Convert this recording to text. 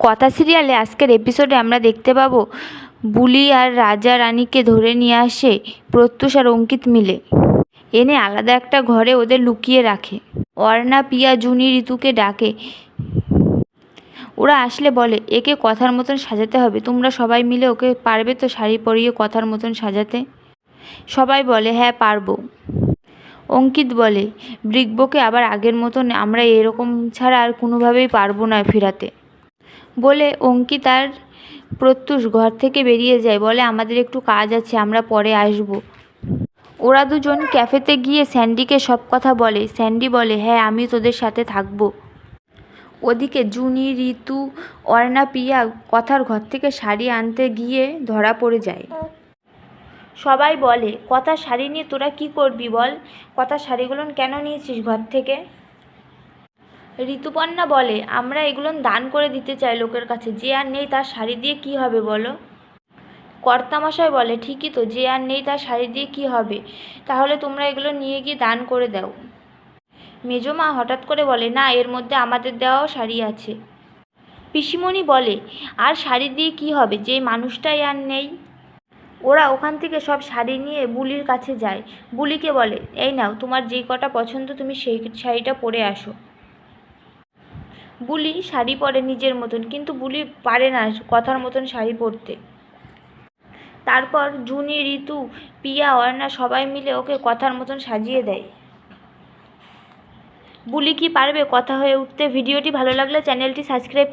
কথা সিরিয়ালে আজকের এপিসোডে আমরা দেখতে পাবো বুলি আর রাজা রানীকে ধরে নিয়ে আসে প্রত্যুষ আর অঙ্কিত মিলে। এনে আলাদা একটা ঘরে ওদের লুকিয়ে রাখে। অর্ণা, পিয়া, জুনি, ঋতুকে ডাকে। ওরা আসলে বলে, একে কথার মতন সাজাতে হবে। তোমরা সবাই মিলে ওকে পারবে তো শাড়ি পরিয়ে কথার মতন সাজাতে? সবাই বলে হ্যাঁ পারব। অঙ্কিত বলে বৃকবকে আবার আগের মতন আমরা এরকম ছাড়া আর কোনোভাবেই পারব না ফেরাতে। বলে, অঙ্কিত আর প্রত্যুষ ঘর থেকে বেরিয়ে যায়। বলে, আমাদের একটু কাজ আছে, আমরা পরে আসব। ওরা দুজন ক্যাফেতে গিয়ে স্যান্ডিকে সব কথা বলে। স্যান্ডি বলে হ্যাঁ আমি তোদের সাথে থাকব। ওদিকে জুনি ঋতু অর্ণা, পিয়া কথার ঘর থেকে শাড়ি আনতে গিয়ে ধরা পড়ে যায়। সবাই বলে, কথা শাড়ি নিয়ে তোরা কি করবি বল? কথা শাড়িগুলো কেন নিয়েছিস ঘর থেকে? ঋতুপর্ণা বলে, আমরা এগুলো দান করে দিতে চাই লোকের কাছে, যে আর নেই তার শাড়ি দিয়ে কি হবে বলো? কর্তামশাই বলে, ঠিকই তো, যে আর নেই তার শাড়ি দিয়ে কি হবে? তাহলে তোমরা এগুলো নিয়ে গিয়ে দান করে দাও। মেজমা হঠাৎ করে বলে, না, এর মধ্যে আমাদের দেওয়াও শাড়ি আছে। পিসিমণি বলে, আর শাড়ি দিয়ে কি হবে? যে মানুষটাই আর নেই। ওরা ওখান থেকে সব শাড়ি নিয়ে বুলির কাছে যায়। বুলিকে বলে, এই নাও, তোমার যে কটা পছন্দ তুমি সেই শাড়িটা পরে আসো। বুলি শাড়ি পরে নিজের মতন, কিন্তু বুলি পারে না কথার মতন শাড়ি পরতে। তারপর জুনি, ঋতু, পিয়া অর্ণা সবাই মিলে ওকে কথার মতন সাজিয়ে দেয়। বুলি কি পারবে? কথা হয়ে উঠতে। ভিডিওটি ভালো লাগলে চ্যানেলটি সাবস্ক্রাইব